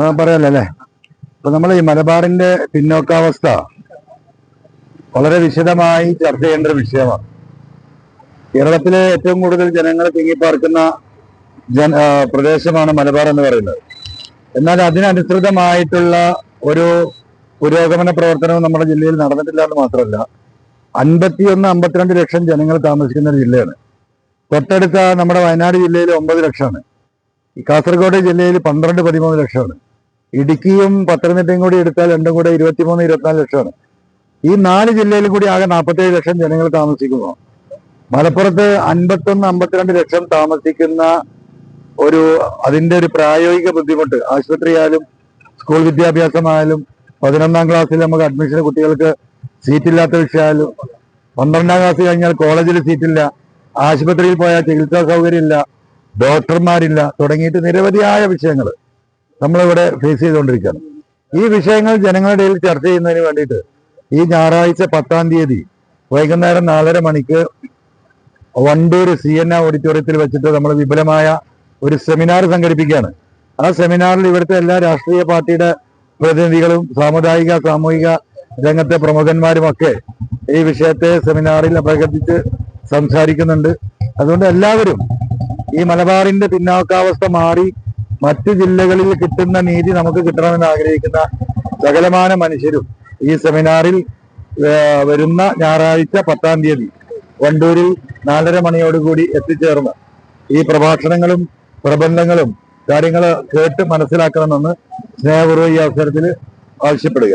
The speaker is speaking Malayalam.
ആ പറയാലോ അല്ലേ നമ്മൾ ഈ മലബാറിന്റെ പിന്നോക്കാവസ്ഥ വളരെ വിശദമായി ചർച്ച ചെയ്യേണ്ട ഒരു വിഷയമാണ്. കേരളത്തിലെ ഏറ്റവും കൂടുതൽ ജനങ്ങൾ തിങ്ങിപ്പാർക്കുന്ന ജന പ്രദേശമാണ് മലബാർ എന്ന് പറയുന്നത്. എന്നാൽ അതിനനുസൃതമായിട്ടുള്ള ഒരു പുരോഗമന പ്രവർത്തനവും നമ്മുടെ ജില്ലയിൽ നടന്നിട്ടില്ല എന്ന് മാത്രമല്ല അൻപത്തിയൊന്ന് അമ്പത്തിരണ്ട് ലക്ഷം ജനങ്ങൾ താമസിക്കുന്ന ഒരു ജില്ലയാണ്. തൊട്ടടുത്ത നമ്മുടെ വയനാട് ജില്ലയിൽ ഒമ്പത് ലക്ഷമാണ്. കാസർഗോഡ് ജില്ലയിൽ പന്ത്രണ്ട് പതിമൂന്ന് ലക്ഷമാണ്. ഇടുക്കിയും പത്തനംതിട്ടയും കൂടി എടുത്താൽ രണ്ടും കൂടെ ഇരുപത്തിമൂന്ന് ഇരുപത്തിനാല് ലക്ഷമാണ്. ഈ നാല് ജില്ലയിൽ കൂടി ആകെ നാൽപ്പത്തേഴ് ലക്ഷം ജനങ്ങൾ താമസിക്കുന്നു. മലപ്പുറത്ത് അൻപത്തൊന്ന് അമ്പത്തിരണ്ട് ലക്ഷം താമസിക്കുന്ന ഒരു അതിന്റെ ഒരു പ്രായോഗിക ബുദ്ധിമുട്ട്. ആശുപത്രിയായാലും സ്കൂൾ വിദ്യാഭ്യാസമായാലും പതിനൊന്നാം ക്ലാസ്സിൽ നമുക്ക് അഡ്മിഷന് കുട്ടികൾക്ക് സീറ്റില്ലാത്ത വിഷയമായാലും പന്ത്രണ്ടാം ക്ലാസ് കഴിഞ്ഞാൽ കോളേജിൽ സീറ്റില്ല. ആശുപത്രിയിൽ പോയാൽ ചികിത്സാ സൗകര്യമില്ല ഡോക്ടർമാരില്ല തുടങ്ങിയിട്ട് നിരവധിയായ വിഷയങ്ങൾ നമ്മളിവിടെ ഫേസ് ചെയ്തുകൊണ്ടിരിക്കുകയാണ്. ഈ വിഷയങ്ങൾ ജനങ്ങളുടെ ഇടയിൽ ചർച്ച ചെയ്യുന്നതിന് വേണ്ടിയിട്ട് ഈ ഞായറാഴ്ച പത്താം തീയതി വൈകുന്നേരം നാലര മണിക്ക് വണ്ടൂർ സി എൻ ഓഡിറ്റോറിയത്തിൽ വെച്ചിട്ട് നമ്മൾ വിപുലമായ ഒരു സെമിനാർ സംഘടിപ്പിക്കുകയാണ്. ആ സെമിനാറിൽ ഇവിടുത്തെ എല്ലാ രാഷ്ട്രീയ പാർട്ടിയുടെ പ്രതിനിധികളും സാമുദായിക സാമൂഹിക രംഗത്തെ പ്രമുഖന്മാരും ഒക്കെ ഈ വിഷയത്തെ സെമിനാറിൽ അപകടിച്ച് സംസാരിക്കുന്നുണ്ട്. അതുകൊണ്ട് എല്ലാവരും ഈ മലബാറിന്റെ പിന്നാക്കാവസ്ഥ മാറി മറ്റു ജില്ലകളിൽ കിട്ടുന്ന നീതി നമുക്ക് കിട്ടണമെന്ന് ആഗ്രഹിക്കുന്ന സകലമാന മനുഷ്യരും ഈ സെമിനാറിൽ വരുന്ന ഞായറാഴ്ച പത്താം തീയതി വണ്ടൂരിൽ നാലര മണിയോടുകൂടി എത്തിച്ചേർന്ന് ഈ പ്രഭാഷണങ്ങളും പ്രബന്ധങ്ങളും കാര്യങ്ങൾ കേട്ട് മനസ്സിലാക്കണമെന്ന് സ്നേഹപൂർവം ഈ അവസരത്തിൽ ആവശ്യപ്പെടുക